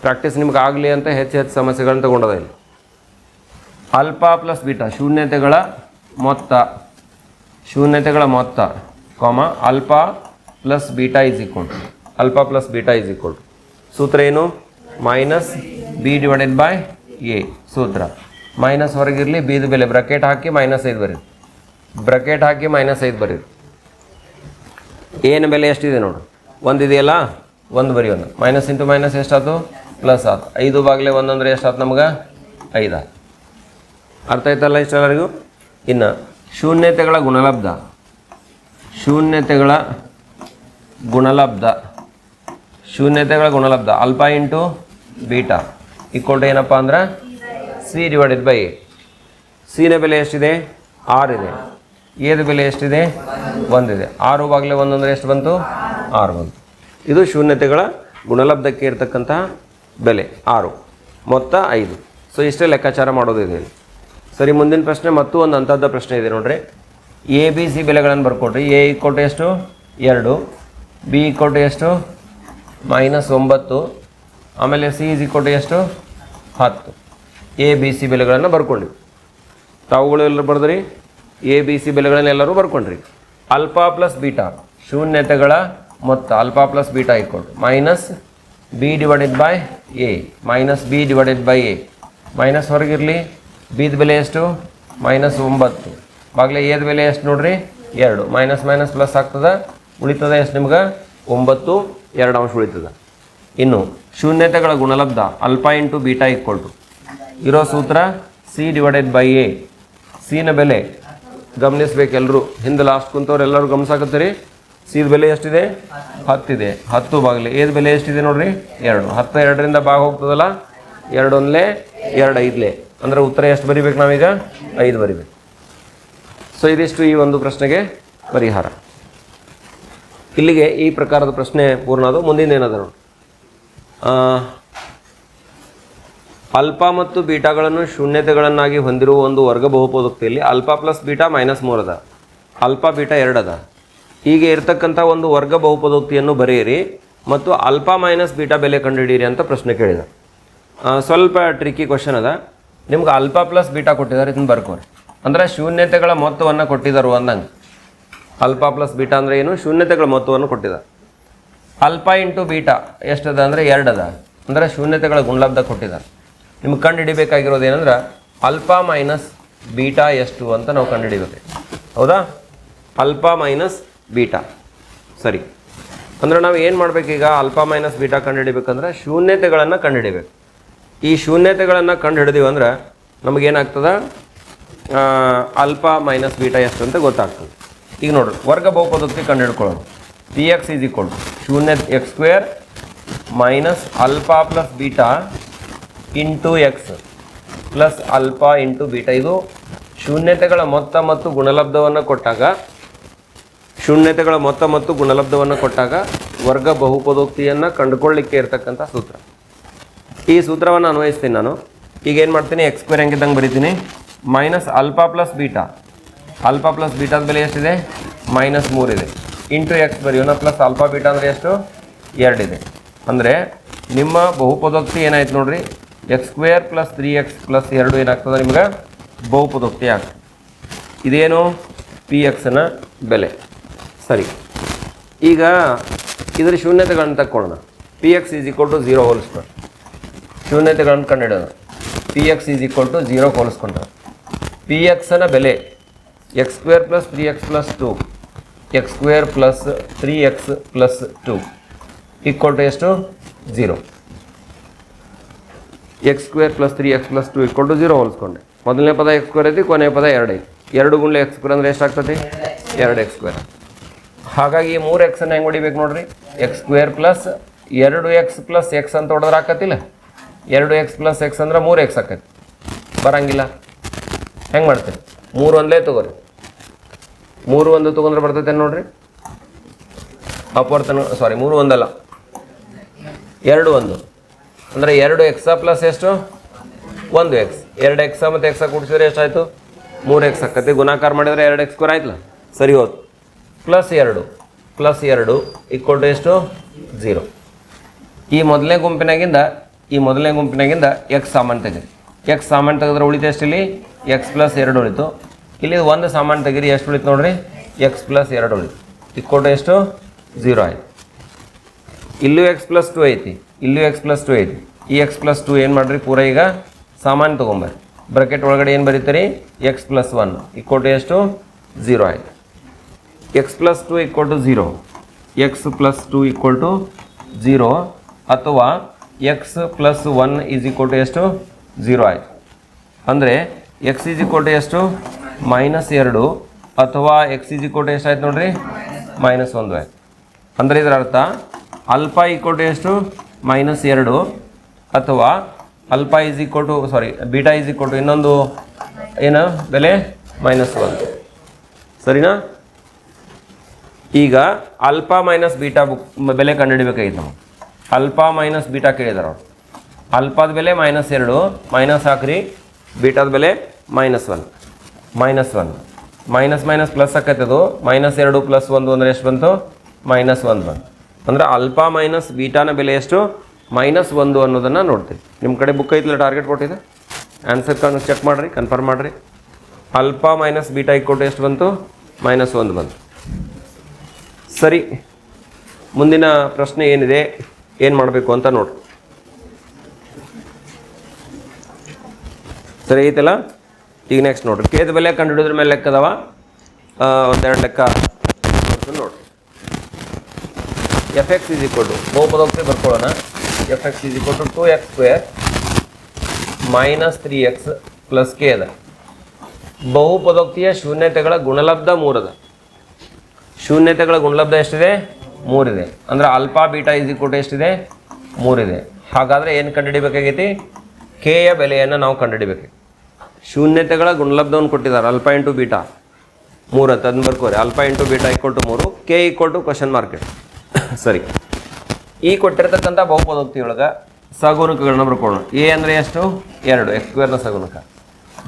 S1: ಪ್ರಾಕ್ಟೀಸ್ ನಿಮ್ಗೆ ಆಗಲಿ ಅಂತ ಹೆಚ್ಚು ಹೆಚ್ಚು ಸಮಸ್ಯೆಗಳನ್ನ ತಗೊಂಡೋದಿಲ್ಲ ಅಲ್ಫಾ ಪ್ಲಸ್ ಬೀಟಾ ಶೂನ್ಯತೆಗಳ ಮೊತ್ತ. ಶೂನ್ಯತೆಗಳ ಮೊತ್ತ, comma alpha plus beta is equal. Alpha plus beta is equal. ಸೂತ್ರ ಏನು? Minus b divided by a, ಸೂತ್ರ. ಮೈನಸ್ ಹೊರಗಿರಲಿ ಬೀದ ಬೆಲೆ ಬ್ರಕೆಟ್ ಹಾಕಿ ಮೈನಸ್ ಐದು ಬರೀರಿ. ಬ್ರಕೆಟ್ ಹಾಕಿ ಮೈನಸ್ ಐದು ಬರೀರಿ. ಏನು ಬೆಲೆ ಎಷ್ಟಿದೆ ನೋಡು. ಒಂದಿದೆಯಲ್ಲ ಒಂದು ಬರೆಯೋಣ ಮೈನಸ್ ಇಂಟು ಮೈನಸ್ ಎಷ್ಟಾಯ್ತು? ಪ್ಲಸ್ ಆಯ್ತು. ಐದು ಬಾಗಿಲೆ ಒಂದಂದ್ರೆ ಎಷ್ಟಾಯ್ತು ನಮ್ಗೆ? ಐದು. ಅರ್ಥ ಆಯ್ತಲ್ಲ ಇಷ್ಟೆಲ್ಲರಿಗೂ? ಇನ್ನು ಶೂನ್ಯತೆಗಳ ಗುಣಲಬ್ಧ. ಶೂನ್ಯತೆಗಳ ಗುಣಲಬ್ಧ. ಶೂನ್ಯತೆಗಳ ಗುಣಲಬ್ಧ. ಅಲ್ಪ ಇಂಟು ಬೀಟಾ. ಇಕ್ವಲ್ ಟು ಏನಪ್ಪ ಅಂದ್ರೆ ಸಿ ಡಿವೈಡೆಡ್ ಬೈ ಸಿನ ಬೆಲೆ ಎಷ್ಟಿದೆ? ಆರು ಇದೆ. ಏದು ಬೆಲೆ ಎಷ್ಟಿದೆ? ಒಂದಿದೆ ಆರು ಬಾಗಿಲೆ ಒಂದಂದ್ರೆ ಎಷ್ಟು ಬಂತು? ಆರು ಬಂತು. ಇದು ಶೂನ್ಯತೆಗಳ ಗುಣಲಬ್ಧಕ್ಕೆ ಇರತಕ್ಕಂಥ ಬೆಲೆ. ಆರು. ಮೊತ್ತ ಐದು. ಸೊ ಇಷ್ಟೇ ಲೆಕ್ಕಾಚಾರ ಮಾಡೋದಿದೆ. ಸರಿ, ಮುಂದಿನ ಪ್ರಶ್ನೆ ಮತ್ತು ಒಂದು ಅಂಥದ್ದ ಪ್ರಶ್ನೆ ಇದೆ ನೋಡ್ರಿ. ಎ ಬಿ ಸಿ ಬೆಲೆಗಳನ್ನು ಬರ್ಕೊಟ್ರಿ ಎ ಇಕ್ಕೊಟ್ಟು ಎಷ್ಟು? ಎರಡು. ಬಿ ಇಕ್ಕೊಟ್ಟು ಎಷ್ಟು? ಮೈನಸ್ ಒಂಬತ್ತು. ಆಮೇಲೆ ಸಿ ಇಸ್ ಇಕ್ಕೊಟ್ಟು ಎಷ್ಟು? ಹತ್ತು. ಎ ಬಿ ಸಿ ಬೆಲೆಗಳನ್ನು ಬರ್ಕೊಂಡ್ವಿ ತಾವುಗಳು ಎಲ್ಲರೂ ಬರೆದ್ರಿ? ಎ ಬಿ ಸಿ ಬೆಲೆಗಳನ್ನೆಲ್ಲರೂ ಬರ್ಕೊಂಡ್ರಿ. ಅಲ್ಪಾ ಪ್ಲಸ್ ಬೀಟಾ ಶೂನ್ಯತೆಗಳ ಮೊತ್ತ. Alpha plus beta ಇಕ್ಕೊಂಡು minus B divided by A minus B divided by A minus ಹೊರಗಿರಲಿ. ಬಿದ ಬೆಲೆ ಎಷ್ಟು? ಮೈನಸ್ ಒಂಬತ್ತು. ಬಾಗಿಲೆ ಏದ ಬೆಲೆ ಎಷ್ಟು ನೋಡ್ರಿ? ಎರಡು. ಮೈನಸ್ ಮೈನಸ್ ಪ್ಲಸ್ ಆಗ್ತದೆ? ಉಳಿತದ ಎಷ್ಟು ನಿಮ್ಗೆ? ಒಂಬತ್ತು. ಎರಡು ಅಂಶ ಉಳಿತದ. ಇನ್ನು ಶೂನ್ಯತೆಗಳ ಗುಣಲಬ್ಧ ಅಲ್ಪ ಇಂಟು ಬೀಟಾ ಇಕ್ಕೊಳ್ಟು ಇರೋ ಸೂತ್ರ ಸಿ ಡಿವೈಡೆಡ್ ಬೈ ಎ ಸಿನ ಬೆಲೆ ಗಮನಿಸ್ಬೇಕು ಎಲ್ಲರೂ ಹಿಂದೆ ಲಾಸ್ಟ್ ಕುಂತವ್ರು ಎಲ್ಲರೂ ಗಮನಿಸಾಕತ್ತೀರಿ? ಸೀದ ಬೆಲೆ ಎಷ್ಟಿದೆ? ಹತ್ತಿದೆ. ಹತ್ತು ಬಾಗಿಲಿ. ಏದು ಬೆಲೆ ಎಷ್ಟಿದೆ ನೋಡ್ರಿ? ಎರಡು. ಹತ್ತು, ಎರಡರಿಂದ ಭಾಗ ಹೋಗ್ತದಲ್ಲ? ಎರಡು ಒಂದ್ಲೆ ಎರಡು ಐದ್ಲೆ. ಅಂದ್ರೆ ಉತ್ತರ ಎಷ್ಟು ಬರಿಬೇಕು ನಾವೀಗ? ಐದು ಬರಿಬೇಕು. ಸೊ ಇದಿಷ್ಟು ಈ ಒಂದು ಪ್ರಶ್ನೆಗೆ ಪರಿಹಾರ. ಇಲ್ಲಿಗೆ ಈ ಪ್ರಕಾರದ ಪ್ರಶ್ನೆ ಪೂರ್ಣ ಅದು ಮುಂದಿನ ನೋಡಿ. ಅಲ್ಫಾ ಮತ್ತು ಬೀಟಾಗಳನ್ನು ಶೂನ್ಯತೆಗಳನ್ನಾಗಿ ಹೊಂದಿರುವ ಒಂದು ವರ್ಗ ಬಹುಪದೋಕ್ತಿಯಲ್ಲಿ ಅಲ್ಫಾ ಪ್ಲಸ್ ಬೀಟಾ ಮೈನಸ್ ಮೂರು ಅದ. ಅಲ್ಫಾ ಬೀಟಾ ಅದ. ಹೀಗೆ ಇರ್ತಕ್ಕಂಥ ಒಂದು ವರ್ಗ ಬಹುಪದೋಕ್ತಿಯನ್ನು ಬರೆಯಿರಿ ಮತ್ತು ಅಲ್ಫಾ ಮೈನಸ್ ಬೀಟಾ ಬೆಲೆ ಕಂಡುಹಿಡಿಯಿರಿ ಅಂತ ಪ್ರಶ್ನೆ ಕೇಳಿದ. ಸ್ವಲ್ಪ ಟ್ರಿಕ್ಕಿ ಕ್ವಶನ್ ಅದ. ನಿಮ್ಗೆ ಅಲ್ಪ ಪ್ಲಸ್ ಬೀಟಾ ಕೊಟ್ಟಿದ್ದಾರೆ, ಇದನ್ನು ಬರ್ಕೋರಿ. ಅಂದರೆ ಶೂನ್ಯತೆಗಳ ಮೊತ್ತವನ್ನು ಕೊಟ್ಟಿದ್ದಾರೆ ಅಂದಂಗೆ. ಅಲ್ಫಾ ಪ್ಲಸ್ ಬೀಟಾ ಅಂದರೆ ಏನು? ಶೂನ್ಯತೆಗಳ ಮೊತ್ತವನ್ನು ಕೊಟ್ಟಿದ್ದಾರೆ. ಅಲ್ಪ ಇಂಟು ಬೀಟಾ ಎಷ್ಟದ ಅಂದರೆ ಅದ ಅಂದರೆ ಶೂನ್ಯತೆಗಳ ಗುಣಲಬ್ಧ ಕೊಟ್ಟಿದ್ದಾರೆ. ನಿಮ್ಗೆ ಕಂಡು ಹಿಡಿಬೇಕಾಗಿರೋದು ಏನಂದ್ರೆ, ಅಲ್ಪ ಮೈನಸ್ ಬೀಟಾ ಎಷ್ಟು ಅಂತ ನಾವು ಕಂಡು ಹಿಡಿಬೇಕು ಹೌದಾ? ಅಲ್ಪ ಮೈನಸ್ ಬೀಟಾ ಸರಿ. ಅಂದರೆ ನಾವು ಏನು ಮಾಡಬೇಕೀಗ? ಅಲ್ಪ ಮೈನಸ್ ಬೀಟಾ ಕಂಡುಹಿಡಿಬೇಕಂದ್ರೆ ಶೂನ್ಯತೆಗಳನ್ನು ಕಂಡು ಹಿಡಿಬೇಕು ಈ ಶೂನ್ಯತೆಗಳನ್ನು ಕಂಡು ಹಿಡಿದೀವಿ ಅಂದ್ರೆ ನಮಗೇನಾಗ್ತದೆ? ಅಲ್ಫಾ ಮೈನಸ್ ಬೀಟಾ ಎಷ್ಟು ಅಂತ ಗೊತ್ತಾಗ್ತದೆ. ಈಗ ನೋಡ್ರಿ, ವರ್ಗ ಬಹುಪದೋಕ್ತಿ ಕಂಡು ಹಿಡ್ಕೊಳ್ಳೋಣ P X is equal to ಶೂನ್ಯ X square minus alpha plus beta into X plus alpha into beta ಇದು ಶೂನ್ಯತೆಗಳ ಮೊತ್ತ ಮತ್ತು ಗುಣಲಬ್ಧವನ್ನು ಕೊಟ್ಟಾಗ, ಶೂನ್ಯತೆಗಳ ಮೊತ್ತ ಮತ್ತು ಗುಣಲಬ್ಧವನ್ನು ಕೊಟ್ಟಾಗ ವರ್ಗ ಬಹುಪದೋಕ್ತಿಯನ್ನು ಕಂಡುಕೊಳ್ಳಿಕ್ಕೆ ಇರತಕ್ಕಂಥ ಸೂತ್ರ. ಈ ಸೂತ್ರವನ್ನು ಅನ್ವಯಿಸ್ತೀನಿ ನಾನು. ಈಗ ಏನು ಮಾಡ್ತೀನಿ? ಎಕ್ಸ್ ಸ್ಕ್ವೇರ್ ಹೆಂಗಿದ್ದಂಗೆ ಬರಿತೀನಿ. Minus alpha plus beta alpha plus ಬೀಟಾದ ಬೆಲೆ ಎಷ್ಟಿದೆ? ಮೈನಸ್ ಮೂರಿದೆ ಇಂಟು ಎಕ್ಸ್ ಬರೆಯೋಣ ಪ್ಲಸ್ ಅಲ್ಫಾ ಬೀಟಾ ಅಂದರೆ ಎಷ್ಟು? ಎರಡಿದೆ ಅಂದರೆ ನಿಮ್ಮ ಬಹುಪದೋಕ್ತಿ ಏನಾಯ್ತು ನೋಡ್ರಿ? X square plus three X plus ಎರಡು ಏನಾಗ್ತದೆ ನಿಮ್ಗೆ? ಬಹುಪದೋಕ್ತಿ ಆಗ್ತದೆ ಇದೇನು? ಪಿ ಎಕ್ಸ್ನ ಬೆಲೆ. ಸರಿ. ಈಗ ಇದರ ಶೂನ್ಯತೆಗಳನ್ನು ತಕ್ಕೊಳ್ಳೋಣ. P X is equal to zero whole square ಶೂನ್ಯತೆಗಳನ್ನು ಕಂಡುಹಿಡೋದು P X is equal to zero ಹೋಲಿಸ್ಕೊಂಡ್ರೆ ಪಿ ಎಕ್ಸನ ಬೆಲೆ X square plus three X plus two X square plus three X plus two equal to ಎಷ್ಟು? Zero X square plus three X plus two equal to zero ಹೋಲಿಸ್ಕೊಂಡೆ ಮೊದಲನೇ ಪದ X square ಐತಿ, ಕೊನೆಯ ಪದ ಎರಡು ಐತಿ. ಎರಡು ಗುಂಡ್ಲೆ ಎಕ್ಸ್ ಸ್ಕ್ವೇರ್ ಅಂದರೆ ಎಷ್ಟಾಗ್ತದೆ? ಎರಡು ಎಕ್ಸ್ ಸ್ಕ್ವೇರ್ ಹಾಗಾಗಿ ಮೂರು ಎಕ್ಸನ್ನು ಹೆಂಗೆ ಹೊಡಿಬೇಕು ನೋಡ್ರಿ? ಎಕ್ಸ್ ಸ್ಕ್ವೇರ್ ಪ್ಲಸ್ ಎರಡು ಎಕ್ಸ್ ಪ್ಲಸ್ ಎಕ್ಸ್ ಅಂತ ಹೊಡೆದ್ರೆ ಆಕತಿಲ್ಲ ಎರಡು ಎಕ್ಸ್ ಪ್ಲಸ್ ಎಕ್ಸ್ ಅಂದ್ರೆ ಮೂರು ಎಕ್ಸ್ ಆಕೈತಿ. ಬರಂಗಿಲ್ಲ. ಹೆಂಗೆ ಮಾಡ್ತೀರಿ? ಮೂರು ಒಂದೇ ತಗೋರಿ. ಮೂರು ಒಂದು ತೊಗೊಂಡ್ರೆ ಬರ್ತೈತೆ ನೋಡ್ರಿ? ಅಪವರ್ತನ ಸಾರಿ ಮೂರು ಒಂದಲ್ಲ. ಎರಡು ಒಂದು. ಅಂದರೆ ಎರಡು ಎಕ್ಸ ಪ್ಲಸ್ ಎಷ್ಟು? ಒಂದು ಎಕ್ಸ್ ಎರಡು ಎಕ್ಸ ಮತ್ತು ಎಕ್ಸ ಕೂಡಿಸಿದ್ರೆ ಎಷ್ಟಾಯಿತು? ಮೂರು ಎಕ್ಸ್ ಆಕತಿ. ಗುಣಾಕಾರ ಮಾಡಿದರೆ ಎರಡು ಎಕ್ಸ್ ಸ್ಕ್ವೇರ್ ಆಯ್ತಲ್ಲ? ಸರಿ ಹೋಯ್ತು ಪ್ಲಸ್ ಎರಡು. ಪ್ಲಸ್ ಎರಡು ಇಕ್ವಲ್ ಟು ಎಷ್ಟು? ಜೀರೋ ಈ ಮೊದಲನೇ ಗುಂಪಿನಾಗಿಂದ ಈ ಮೊದಲನೇ ಗುಂಪಿನಾಗಿಂದ ಎಕ್ಸ್ ಸಾಮಾನು ತೆಗೀರಿ ಎಕ್ಸ್ ಸಾಮಾನು ತೆಗೆದ್ರೆ ಉಳಿತು ಎಷ್ಟು ಇಲ್ಲಿ ಎಕ್ಸ್ ಪ್ಲಸ್ ಎರಡು ಉಳಿತು. ಇಲ್ಲಿ ಒಂದು ಸಾಮಾನು ತೆಗೀರಿ ಎಷ್ಟು ಉಳಿತು ನೋಡ್ರಿ? ಎಕ್ಸ್ ಪ್ಲಸ್ ಎರಡು ಉಳಿತು. ಇಕ್ಕೋಟೆ ಎಷ್ಟು? ಝೀರೋ ಆಯ್ತು. ಇಲ್ಲೂ ಎಕ್ಸ್ ಪ್ಲಸ್ ಟು ಐತಿ. ಇಲ್ಲೂ ಎಕ್ಸ್ ಪ್ಲಸ್ ಟು ಐತಿ. ಈ ಎಕ್ಸ್ ಪ್ಲಸ್ ಟು ಏನು ಮಾಡ್ರಿ? ಪೂರ ಈಗ ಸಾಮಾನು ತೊಗೊಂಬರ್ರಿ. ಬ್ರಕೆಟ್ ಒಳಗಡೆ ಏನು ಬರೀತೀರಿ? X plus one equal to ಎಷ್ಟು? ಝೀರೋ ಆಯ್ತು. X plus two equal to zero X plus two equal to zero ಅಥವಾ X plus one is equal to ಎಷ್ಟು? ಝೀರೋ ಆಯಿತು. ಅಂದರೆ ಎಕ್ಸ್ ಈಸ್ ಈಕ್ವಲ್ ಟು ಎಷ್ಟು? ಮೈನಸ್ ಎರಡು. ಅಥವಾ ಎಕ್ಸ್ ಈಸ್ ಈಕ್ವಲ್ ಟು ಎಷ್ಟು ಆಯ್ತು ನೋಡ್ರಿ? ಮೈನಸ್ ಒಂದು ಆಯ್ತು. ಅಂದರೆ ಇದರ ಅರ್ಥ ಅಲ್ಪ ಈಕ್ವಲ್ ಟು ಎಷ್ಟು? ಮೈನಸ್ ಎರಡು. ಅಥವಾ alpha is equal to sorry beta is equal to ಇನ್ನೊಂದು ಏನು? ಬೆಲೆ? ಮೈನಸ್ ಒಂದು ಸರಿನಾ? ಈಗ ಅಲ್ಪ ಮೈನಸ್ ಬೀಟಾ ಬುಕ್ ಬೆಲೆ ಕಂಡುಹಿಡಬೇಕಾಗಿತ್ತು ನಾವು ಅಲ್ಫಾ ಮೈನಸ್ ಬೀಟಾ ಕೇಳಿದಾರೆ ಅವ್ರು. ಅಲ್ಫಾದ ಬೆಲೆ ಮೈನಸ್ ಎರಡು ಮೈನಸ್ ಹಾಕ್ರಿ, ಬೀಟಾದ ಬೆಲೆ minus one minus one minus minus plus ಅದು. ಮೈನಸ್ ಎರಡು ಪ್ಲಸ್ ಒಂದು ಅಂದರೆ ಎಷ್ಟು ಬಂತು? ಮೈನಸ್ ಒಂದು ಬಂತು. ಅಂದರೆ ಅಲ್ಫಾ ಮೈನಸ್ ಬೀಟಾನ ಬೆಲೆ ಎಷ್ಟು? ಮೈನಸ್ ಒಂದು ಅನ್ನೋದನ್ನು ನೋಡ್ತೀವಿ. ನಿಮ್ಮ ಕಡೆ ಬುಕ್ ಐತಿಲ್ಲ ಟಾರ್ಗೆಟ್ ಕೊಟ್ಟಿದೆ? ಆನ್ಸರ್ ಚೆಕ್ ಮಾಡಿರಿ ಕನ್ಫರ್ಮ್ ಮಾಡಿರಿ. ಅಲ್ಫಾ ಮೈನಸ್ ಬೀಟಾ ಇಕ್ಕೊಟ್ಟು ಎಷ್ಟು ಬಂತು? ಮೈನಸ್ ಒಂದು ಬಂತು. ಸರಿ. ಮುಂದಿನ ಪ್ರಶ್ನೆ ಏನಿದೆ? ಏನು ಮಾಡಬೇಕು ಅಂತ ನೋಡ್ರಿ ಸರಿ ಐತಲ್ಲ? ಈಗ ನೆಕ್ಸ್ಟ್ ನೋಡ್ರಿ ಕೇದ ಬೆಲೆ ಕಂಡು ಹಿಡಿದ್ರ ಮೇಲೆ ಲೆಕ್ಕ ಅದಾವ? ಒಂದೆರಡು ಲೆಕ್ಕ ನೋಡ್ರಿ ಎಫ್ ಎಕ್ಸ್ ಇಸಿ ಕೊಟ್ಟು ಬಹುಪದೋಕ್ತಿ ಬರ್ಕೊಳ್ಳೋಣ. ಎಫ್ ಎಕ್ಸ್ ಇಸಿ ಕೊಟ್ಟು two X square minus three X plus K ಅದ. ಬಹುಪದೋಕ್ತಿಯ ಶೂನ್ಯತೆಗಳ ಗುಣಲಬ್ಧ ಮೂರದ ಶೂನ್ಯತೆಗಳ ಗುಣಲಬ್ಧ ಎಷ್ಟಿದೆ? ಮೂರಿದೆ. ಅಂದ್ರೆ alpha, beta is equal to ಎಷ್ಟಿದೆ? ಮೂರಿದೆ. ಹಾಗಾದರೆ ಏನು ಕಂಡುಹಿಡಿಬೇಕಾಗೈತಿ? ಕೆ ಯ ಬೆಲೆಯನ್ನು ನಾವು ಕಂಡುಹಿಡಿಬೇಕು. ಶೂನ್ಯತೆಗಳ ಗುಣಲಬ್ಧವನ್ನು ಕೊಟ್ಟಿದ್ದಾರೆ. ಅಲ್ಪ ಇಂಟು ಬೀಟಾ. ಮೂರು ಅಂತ ಅದನ್ನ ಬರ್ಕೋರಿ. Alpha into beta equal to ಮೂರು. K equal to question market ಸರಿ. ಈ ಕೊಟ್ಟಿರ್ತಕ್ಕಂಥ ಬಹುಪದೋಕ್ತಿಯೊಳಗೆ ಸಗುಣಕಗಳನ್ನ ಬರ್ಕೊಳ್ಳೋಣ ಎ ಅಂದರೆ ಎಷ್ಟು? ಎರಡು. ಎಕ್ಸ್ ಸ್ಕ್ವೇರ್ನ ಸಗುಣಕ.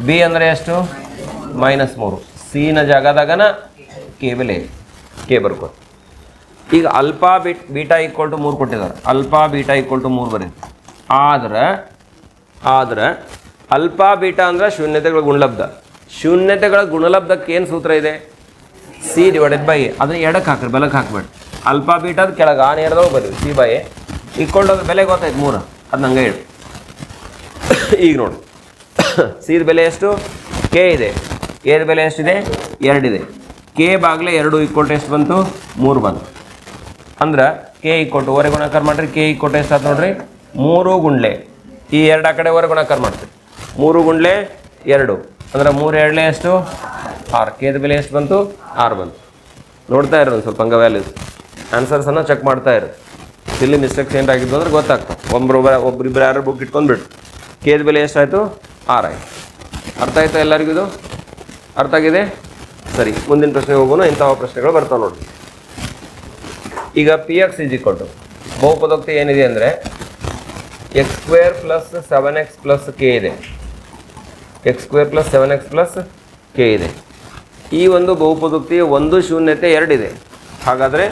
S1: ಬಿ ಅಂದರೆ ಎಷ್ಟು? ಮೈನಸ್ ಮೂರು. ಸಿನ ಜಾಗದಾಗನ ಕೆ ಬೆಲೆ. ಕೆ ಬರ್ಕೋ ಈಗ ಅಲ್ಪಾ ಬಿಟ್ ಬೀಟಾ ಈಕ್ವಲ್ ಟು ಮೂರು ಕೊಟ್ಟಿದ್ದಾರೆ. ಅಲ್ಪಾ ಬೀಟಾ ಈಕ್ವಲ್ ಟು ಮೂರು ಬರೀ ಆದ್ರೆ ಆದ್ರೆ ಅಲ್ಪಾ ಬೀಟಾ ಅಂದ್ರೆ ಶೂನ್ಯತೆಗಳ ಗುಣಲಬ್ಧ. ಶೂನ್ಯತೆಗಳ ಗುಣಲಬ್ಧಕ್ಕೆ ಏನು ಸೂತ್ರ ಇದೆ? ಸಿ ಡಿವೈಡೆಡ್ ಬೈ ಅದನ್ನ ಎಡಕ್ಕೆ ಹಾಕ್ರಿ ಬೆಲಕ್ಕೆ ಹಾಕ್ಬೇಡಿ. ಅಲ್ಪ ಬೀಟಾದ ಕೆಳಗೆ, ಆ ನೇರದೊಳಗೆ ಬರೀ ಸಿ ಬೈ ಈಕ್ವಲ್ ಟು ಬೆಲೆ ಗೊತ್ತಾಯ್ತು, ಮೂರು. ಅದು ನಂಗೆ ಹೇಳಿ. *coughs* ಈಗ ನೋಡಿ. ಸೀದ *coughs* ಬೆಲೆ ಎಷ್ಟು? ಕೆ ಇದೆ. ಏದ ಬೆಲೆ ಎಷ್ಟಿದೆ? ಎರಡಿದೆ ಕೆ ಬಾಗಿಲೇ ಎರಡು ಇಕ್ಕೊಟ್ಟು ಎಷ್ಟು ಬಂತು? ಮೂರು ಬಂತು. ಅಂದ್ರೆ ಕೆ ಇಕ್ಕೊಟ್ಟು ಓರೆ ಗುಣಾಕಾರ ಮಾಡ್ರಿ. ಕೆ ಇಕ್ಕೊಟ್ಟು ಎಷ್ಟು ಆಯ್ತು ನೋಡ್ರಿ? ಮೂರು ಗುಂಡ್ಲೆ. ಈ ಎರಡು ಆ ಕಡೆ ಓರೆ ಗುಣಾಕಾರ ಮಾಡ್ತೀವಿ. ಮೂರು ಗುಂಡ್ಲೆ, ಎರಡು. ಅಂದ್ರೆ ಮೂರು ಎರಡಲೆ ಎಷ್ಟು? ಆರು. ಕೆದ ಬೆಲೆ ಎಷ್ಟು ಬಂತು? ಆರು ಬಂತು. ನೋಡ್ತಾ ಇರೋದು ಸ್ವಲ್ಪ ಹಂಗೆ ವ್ಯಾಲ್ಯೂಸ್ ಆನ್ಸರ್ಸನ್ನು ಚೆಕ್ ಮಾಡ್ತಾ ಇರು ಇಲ್ಲಿ ಮಿಸ್ಟೇಕ್ಸ್ ಏನು ಆಗಿದ್ದು ಅಂದ್ರೆ ಗೊತ್ತಾಗ್ತದೆ. ಒಬ್ಬರು ಒಬ್ಬರಿಬ್ಬರು ಯಾರು ಬುಕ್ ಇಟ್ಕೊಂಡ್ಬಿಟ್ಟು ಕೇದ ಬೆಲೆ ಎಷ್ಟಾಯಿತು ಆಯ್ತು? ಅರ್ಥ ಆಯ್ತಾ ಎಲ್ಲರಿಗೂ ಇದು? ಅರ್ಥ ಆಗಿದೆ? ಸರಿ. ಮುಂದಿನ ಪ್ರಶ್ನೆಗೆ ಹೋಗೋಣ. ಇಂತಹ ಪ್ರಶ್ನೆಗಳು ಬರ್ತಾವೆ ನೋಡಿ ಈಗ P X is equal to ಬಹುಪದೋಕ್ತಿ ಏನಿದೆ ಅಂದರೆ X square plus seven X plus K ಇದೆ. X square plus seven X plus K ಇದೆ. ಈ ಒಂದು ಬಹುಪದೋಕ್ತಿ ಒಂದು ಶೂನ್ಯತೆ ಎರಡಿದೆ ಹಾಗಾದರೆ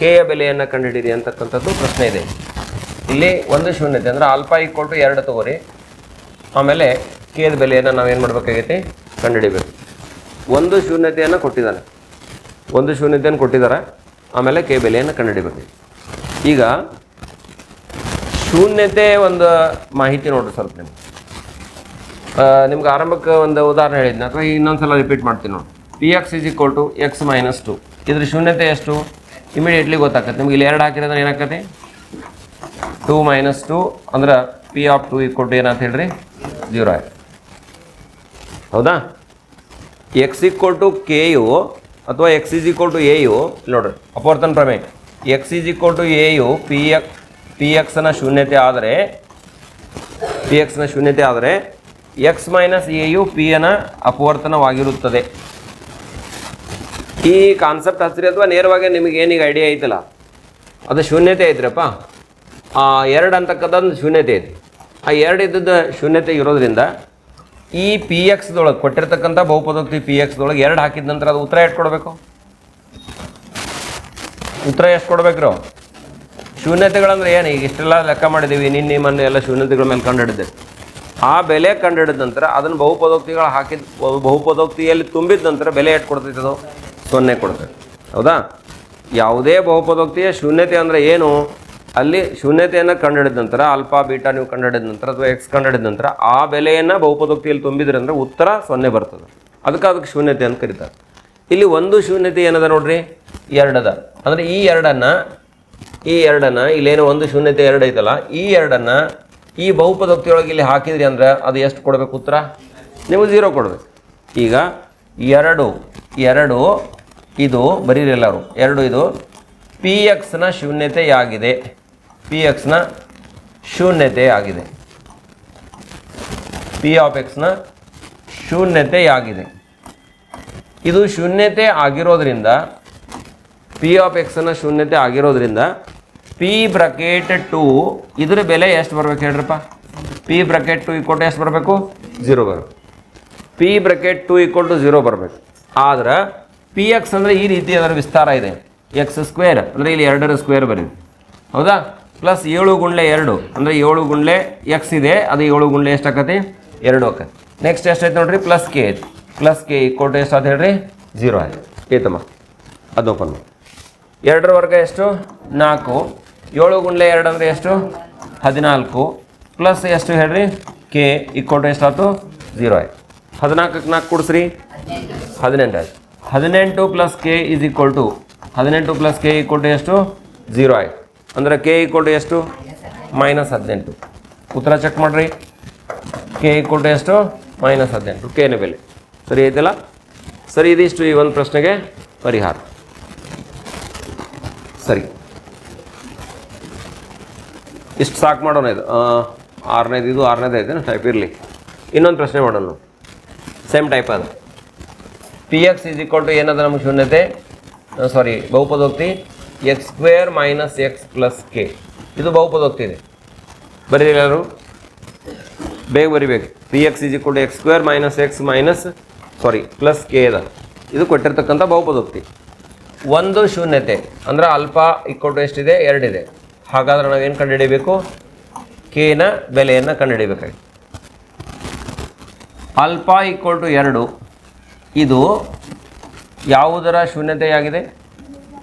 S1: ಕೆಯ ಬೆಲೆಯನ್ನು ಕಂಡುಹಿಡಿಯಿರಿ ಅಂತಕ್ಕಂಥದ್ದು ಪ್ರಶ್ನೆ ಇದೆ. ಇಲ್ಲಿ ಒಂದು ಶೂನ್ಯತೆ ಅಂದರೆ ಆಲ್ಫಾ ಈಕ್ವಲ್ ಟು ಎರಡು ತಗೋರಿ. ಆಮೇಲೆ ಕೆದ ಬೆಲೆಯನ್ನು ನಾವೇನು ಮಾಡಬೇಕಾಗೈತಿ? ಕಂಡುಹಿಡಿಬೇಕು. ಒಂದು ಶೂನ್ಯತೆಯನ್ನು ಕೊಟ್ಟಿದ್ದಾನೆ. ಒಂದು ಶೂನ್ಯತೆಯನ್ನು ಕೊಟ್ಟಿದ್ದಾರೆ. ಆಮೇಲೆ ಕೆ ಬೆಲೆಯನ್ನು ಕಂಡುಹಿಡಿಬೇಕು. ಈಗ ಶೂನ್ಯತೆ ಒಂದು ಮಾಹಿತಿ ನೋಡ್ರಿ ಸ್ವಲ್ಪ ನಿಮ್ಗೆ. ನಿಮ್ಗೆ ಆರಂಭಕ್ಕೆ ಒಂದು ಉದಾಹರಣೆ ಹೇಳಿದ್ನ, ಅಥವಾ ಇನ್ನೊಂದ್ಸಲ ರಿಪೀಟ್ ಮಾಡ್ತೀನಿ ನೋಡಿ. P X is equal to X minus two ಇದ್ರ ಶೂನ್ಯತೆ ಎಷ್ಟು? ಇಮಿಡಿಯೇಟ್ಲಿ ಗೊತ್ತಾಗತ್ತೆ ನಿಮ್ಗೆ ಇಲ್ಲಿ ಎರಡು ಹಾಕಿರೋದ್ರೆ ಏನಾಗತ್ತೆ ಟೂ ಮೈನಸ್ ಟು ಅಂದ್ರೆ P of two equal to ಏನಂತ ಹೇಳ್ರಿ? ಜೀರೋ ಆಯ್ತು. ಹೌದಾ? X equal to K U ಅಥವಾ X is equal to A U ನೋಡ್ರಿ. ಅಪವರ್ತನ ಪ್ರಮೇಯ. X is equal to A U P X P ಎಕ್ಸ್ನ ಶೂನ್ಯತೆ ಆದರೆ ಪಿ ಎಕ್ಸ್ನ ಶೂನ್ಯತೆ ಆದರೆ X minus A U P ಎನ ಅಪವರ್ತನವಾಗಿರುತ್ತದೆ. ಈ ಕಾನ್ಸೆಪ್ಟ್ ಹಚ್ಚಿರಿ ಅಥವಾ ನೇರವಾಗಿ ನಿಮಗೆ ಏನೀಗ ಐಡಿಯಾ ಐತಲ್ಲ ಅದು ಶೂನ್ಯತೆ ಐತ್ರಪ್ಪ. ಆ ಎರಡು ಅಂತಕ್ಕಂಥದ್ದು ಶೂನ್ಯತೆ ಐತಿ ಆ ಎರಡು ಇದ್ದದ್ದು ಶೂನ್ಯತೆ ಇರೋದ್ರಿಂದ ಈ ಪಿ ಎಕ್ಸ್ದೊಳಗೆ ಕೊಟ್ಟಿರ್ತಕ್ಕಂಥ ಬಹುಪದೋಕ್ತಿ ಪಿ ಎಕ್ಸ್ದೊಳಗೆ ಎರಡು ಹಾಕಿದ ನಂತರ ಅದು ಉತ್ತರ ಎಷ್ಟು ಕೊಡಬೇಕು? ಉತ್ತರ ಎಷ್ಟು ಕೊಡ್ಬೇಕ್ರು ಶೂನ್ಯತೆಗಳಂದ್ರೆ ಏನು? ಈಗ ಇಷ್ಟೆಲ್ಲ ಲೆಕ್ಕ ಮಾಡಿದ್ದೀವಿ, ನಿನ್ನೆ, ಮೊನ್ನೆ ಎಲ್ಲ ಶೂನ್ಯತೆಗಳ ಮೇಲೆ ಕಂಡುಹಿಡಿದೆ. ಆ ಬೆಲೆ ಕಂಡುಹಿಡಿದ ನಂತರ ಅದನ್ನು ಬಹುಪದೋಕ್ತಿಗಳು ಹಾಕಿದ ಬಹುಪದೋಕ್ತಿಯಲ್ಲಿ ತುಂಬಿದ ನಂತರ ಬೆಲೆ ಎಷ್ಟು ಕೊಡ್ತೈತೆ ಅದು? ಸೊನ್ನೆ ಕೊಡ್ತೈತೆ. ಹೌದಾ? ಯಾವುದೇ ಬಹುಪದೋಕ್ತಿಯ ಶೂನ್ಯತೆ ಅಂದರೆ ಏನು? ಅಲ್ಲಿ ಶೂನ್ಯತೆಯನ್ನು ಕಂಡುಹಿಡಿದ ನಂತರ, ಅಲ್ಪಾ, ಬೀಟಾ ನೀವು ಕಂಡುಹಿಡಿದ ನಂತರ ಅಥವಾ ಎಕ್ಸ್ ಕಂಡುಹಿಡಿದ ನಂತರ ಆ ಬೆಲೆಯನ್ನು ಬಹುಪದೋಕ್ತಿಯಲ್ಲಿ ತುಂಬಿದ್ರೆ ಅಂದರೆ ಉತ್ತರ ಸೊನ್ನೆ ಬರ್ತದೆ. ಅದಕ್ಕೆ ಅದಕ್ಕೆ ಶೂನ್ಯತೆ ಅಂತ ಕರೀತಾರೆ. ಇಲ್ಲಿ ಒಂದು ಶೂನ್ಯತೆ ಏನದ ನೋಡ್ರಿ? ಎರಡದ. ಅಂದರೆ ಈ ಎರಡನ್ನು ಈ ಎರಡನ್ನು, ಇಲ್ಲೇನು ಒಂದು ಶೂನ್ಯತೆ ಎರಡು ಐತಲ್ಲ, ಈ ಎರಡನ್ನು ಈ ಬಹುಪದೋಕ್ತಿಯೊಳಗೆ ಇಲ್ಲಿ ಹಾಕಿದ್ರಿ ಅಂದ್ರೆ ಅದು ಎಷ್ಟು ಕೊಡಬೇಕು ಉತ್ತರ? ನಿಮಗೆ ಝೀರೋ ಕೊಡಬೇಕು. ಈಗ ಎರಡು ಎರಡು, ಇದು, ಬರೀರಿ ಎಲ್ಲರೂ, ಎರಡು ಇದು ಪಿ ಎಕ್ಸ್ನ ಶೂನ್ಯತೆಯಾಗಿದೆ. ಪಿ ಎಕ್ಸ್ನ ಶೂನ್ಯತೆಯಾಗಿದೆ ಪಿ ಆಫ್ ಎಕ್ಸ್ನ ಶೂನ್ಯತೆಯಾಗಿದೆ ಇದು ಶೂನ್ಯತೆ ಆಗಿರೋದ್ರಿಂದ ಪಿ ಆಫ್ ಎಕ್ಸ್ನ ಶೂನ್ಯತೆ ಆಗಿರೋದ್ರಿಂದ ಪಿ ಬ್ರಕೆಟ್ ಟು ಇದ್ರ ಬೆಲೆ ಎಷ್ಟು ಬರ್ಬೇಕು ಹೇಳ್ರಪ್ಪ? P bracket two equal to ಎಷ್ಟು ಬರಬೇಕು? ಝೀರೋ ಬರಬೇಕು P bracket two equal to zero ಬರಬೇಕು. ಆದ್ರೆ ಪಿ ಎಕ್ಸ್ ಅಂದರೆ ಈ ರೀತಿ ಅದರ ವಿಸ್ತಾರ ಇದೆ. ಎಕ್ಸ್ ಸ್ಕ್ವೇರ್ ಅಂದರೆ ಇಲ್ಲಿ ಎರಡರ ಸ್ಕ್ವೇರ್ ಬರೀವಿ ಹೌದಾ? ಪ್ಲಸ್ ಏಳು ಗುಂಡ್ಲೆ ಎರಡು. ಅಂದರೆ ಏಳು ಗುಂಡ್ಲೆ ಎಕ್ಸ್ ಇದೆ, ಅದು ಏಳು ಗುಂಡ್ಲೆ ಎಷ್ಟು ಆಕತಿ ಎರಡು ಆಕತಿ. ನೆಕ್ಸ್ಟ್ ಎಷ್ಟೈತೆ ನೋಡ್ರಿ? ಪ್ಲಸ್ ಕೆ ಐತಿ. ಪ್ಲಸ್ ಕೆ ಈಕ್ವಲ್ ಟು ಎಷ್ಟು ಅಂತ ಹೇಳ್ರಿ? ಜೀರೋ ಆಯ್ತು. ಏತಮ್ಮ ಅದು ಓಪನ್ ಎರಡರ ವರ್ಗ ಎಷ್ಟು? ನಾಲ್ಕು. ಏಳು ಗುಂಡ್ಲೆ ಎರಡು ಅಂದರೆ ಎಷ್ಟು? ಹದಿನಾಲ್ಕು. ಪ್ಲಸ್ ಎಷ್ಟು ಹೇಳ್ರಿ? ಕೆ ಈಕ್ವಲ್ ಟು ಎಷ್ಟಾಯ್ತು ಜೀರೋ ಆಯ್ತು. ಹದಿನಾಲ್ಕಕ್ಕೆ ನಾಲ್ಕು ಕೊಡಿಸ್ರಿ? ಹದಿನೆಂಟು ಆಯ್ತು. ಹದಿನೆಂಟು plus K is equal to ಹದಿನೆಂಟು ಪ್ಲಸ್ ಕೆ ಈಕ್ವಲ್ ಟು ಎಷ್ಟು? ಜೀರೋ ಆಯ್ತು. ಅಂದರೆ ಕೆ ಈಕ್ವಲ್ ಟು ಎಷ್ಟು? ಮೈನಸ್ ಹದಿನೆಂಟು. ಉತ್ತರ ಚೆಕ್ ಮಾಡಿರಿ. ಕೆ ಈಕ್ವಲ್ ಟು ಎಷ್ಟು? ಮೈನಸ್ ಹದಿನೆಂಟು. ಕೆನ ಬೆಲೆ. ಸರಿ ಐತಲ್ಲ? ಸರಿ, ಇದಿಷ್ಟು ಈ ಒಂದು ಪ್ರಶ್ನೆಗೆ ಪರಿಹಾರ. ಸರಿ. ಇಷ್ಟು ಸಾಕು ಮಾಡೋಣ ಇದು. ಆರನೇದು ಇದು, ಆರನೇದು ಐತೆ ಟೈಪ್ ಇರಲಿ. ಇನ್ನೊಂದು ಪ್ರಶ್ನೆ ಮಾಡೋಣ ಸೇಮ್ ಟೈಪ್ ಅದು. P X is equal to ಏನದ ನಮಗೆ ಶೂನ್ಯತೆ sorry ಬಹುಪದೋಕ್ತಿ X square minus X plus K. ಇದು ಬಹುಪದೋಕ್ತಿ ಇದೆ ಬರೀರಿ ಎಲ್ಲರೂ? ಬೇಗ ಬರಿಬೇಕು. P X is equal to X square minus X minus sorry plus K ಅದ ಇದು ಕೊಟ್ಟಿರ್ತಕ್ಕಂಥ ಬಹುಪದೋಕ್ತಿ ಒಂದು ಶೂನ್ಯತೆ, ಅಂದ್ರೆ ಅಲ್ಪ ಇಕ್ವಲ್ ಟು ಎಷ್ಟಿದೆ? ಎರಡಿದೆ. ಹಾಗಾದ್ರೆ ನಾವೇನು ಕಂಡುಹಿಡಿಯಬೇಕು ಕೆನ ಬೆಲೆಯನ್ನು ಕಂಡುಹಿಡಿಬೇಕಾಗಿ ಅಲ್ಪ ಈಕ್ವಲ್ ಟು ಎರಡು, ಇದು ಯಾವುದರ ಶೂನ್ಯತೆಯಾಗಿದೆ?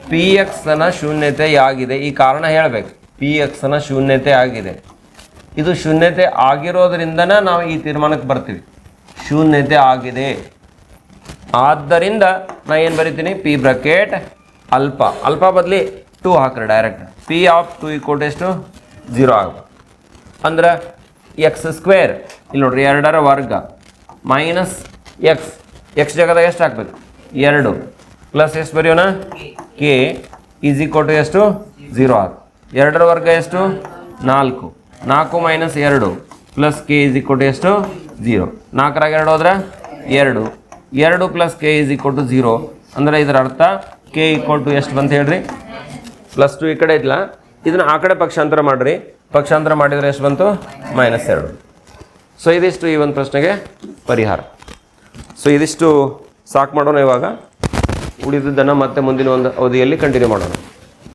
S1: ಪಿ ಎಕ್ಸ್ನ ಶೂನ್ಯತೆಯಾಗಿದೆ. ಈ ಕಾರಣ ಹೇಳಬೇಕು. ಪಿ ಎಕ್ಸ್ನ ಶೂನ್ಯತೆ ಆಗಿದೆ ಇದು ಶೂನ್ಯತೆ ಆಗಿರೋದ್ರಿಂದನೇ ನಾವು ಈ ತೀರ್ಮಾನಕ್ಕೆ ಬರ್ತೀವಿ. ಶೂನ್ಯತೆ ಆಗಿದೆ. ಆದ್ದರಿಂದ ನಾ ಏನು ಬರಿತೀನಿ? ಪಿ ಬ್ರಕೆಟ್ ಅಲ್ಪ. ಅಲ್ಪ ಬದಲಿ ಟು ಹಾಕ್ರಿ direct P of two equal to? Zero ಆಗ ಅಂದ್ರೆ ಎಕ್ಸ್ ಸ್ಕ್ವೇರ್ ಇಲ್ಲಿ ನೋಡ್ರಿ ಎರಡರ ವರ್ಗ. ಮೈನಸ್ ಎಕ್ಸ್ ಎಕ್ಸ್ ಜಾಗದಾಗ ಎಷ್ಟು ಹಾಕ್ಬೇಕು? ಎರಡು. ಪ್ಲಸ್ ಎಷ್ಟು ಬರೆಯೋಣ? ಕೆ ಈಸ್ ಈಕ್ವಲ್ ಟು ಎಷ್ಟು? ಜೀರೋ ಆರು ಎರಡರ ವರ್ಗ ಎಷ್ಟು? ನಾಲ್ಕು. ನಾಲ್ಕು ಮೈನಸ್ ಎರಡು plus K is equal to ಎಷ್ಟು? ಝೀರೋ ನಾಲ್ಕರಾಗ ಎರಡು ಹೋದ್ರೆ? ಎರಡು. ಎರಡು plus K is equal to zero ಅಂದರೆ ಇದರ ಅರ್ಥ ಕೆ ಈಕ್ವಲ್ ಟು ಎಷ್ಟು ಬಂತ ಹೇಳ್ರಿ? ಪ್ಲಸ್ ಟು ಈ ಕಡೆ ಇಲ್ಲ ಇದನ್ನ ಆ ಕಡೆ ಪಕ್ಷಾಂತರ ಮಾಡಿರಿ. ಪಕ್ಷಾಂತರ ಮಾಡಿದರೆ ಎಷ್ಟು ಬಂತು? ಮೈನಸ್ ಎರಡು. ಸೊ ಇದಿಷ್ಟು ಈ ಒಂದು ಪ್ರಶ್ನೆಗೆ ಪರಿಹಾರ. ಸೊ ಇದಿಷ್ಟು ಸಾಕು ಮಾಡೋಣ ಇವಾಗ. ಉಳಿದಿದ್ದನ್ನು ಮತ್ತೆ ಮುಂದಿನ ಒಂದು ಅವಧಿಯಲ್ಲಿ ಕಂಟಿನ್ಯೂ ಮಾಡೋಣ.